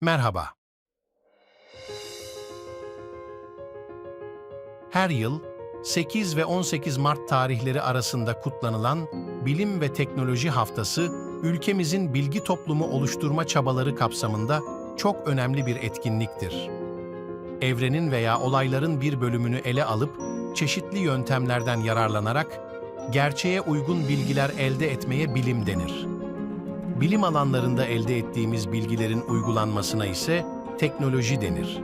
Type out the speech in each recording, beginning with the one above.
Merhaba. Her yıl 8 ve 18 Mart tarihleri arasında kutlanılan Bilim ve Teknoloji Haftası, ülkemizin bilgi toplumu oluşturma çabaları kapsamında çok önemli bir etkinliktir. Evrenin veya olayların bir bölümünü ele alıp çeşitli yöntemlerden yararlanarak gerçeğe uygun bilgiler elde etmeye bilim denir. Bilim alanlarında elde ettiğimiz bilgilerin uygulanmasına ise teknoloji denir.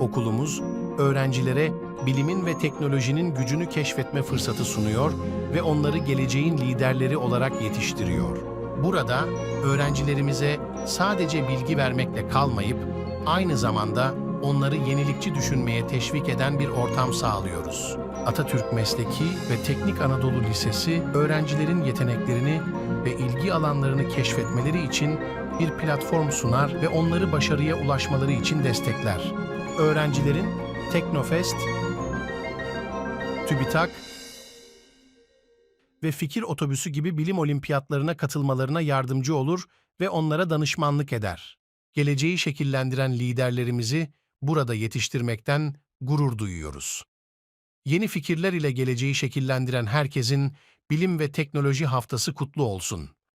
Okulumuz, öğrencilere bilimin ve teknolojinin gücünü keşfetme fırsatı sunuyor ve onları geleceğin liderleri olarak yetiştiriyor. Burada öğrencilerimize sadece bilgi vermekle kalmayıp aynı zamanda onları yenilikçi düşünmeye teşvik eden bir ortam sağlıyoruz. Atatürk Mesleki ve Teknik Anadolu Lisesi öğrencilerin yeteneklerini ve ilgi alanlarını keşfetmeleri için bir platform sunar ve onları başarıya ulaşmaları için destekler. Öğrencilerin Teknofest, TÜBİTAK ve Fikir Otobüsü gibi bilim olimpiyatlarına katılmalarına yardımcı olur ve onlara danışmanlık eder. Geleceği şekillendiren liderlerimizi burada yetiştirmekten gurur duyuyoruz. Yeni fikirler ile geleceği şekillendiren herkesin Bilim ve Teknoloji Haftası kutlu olsun.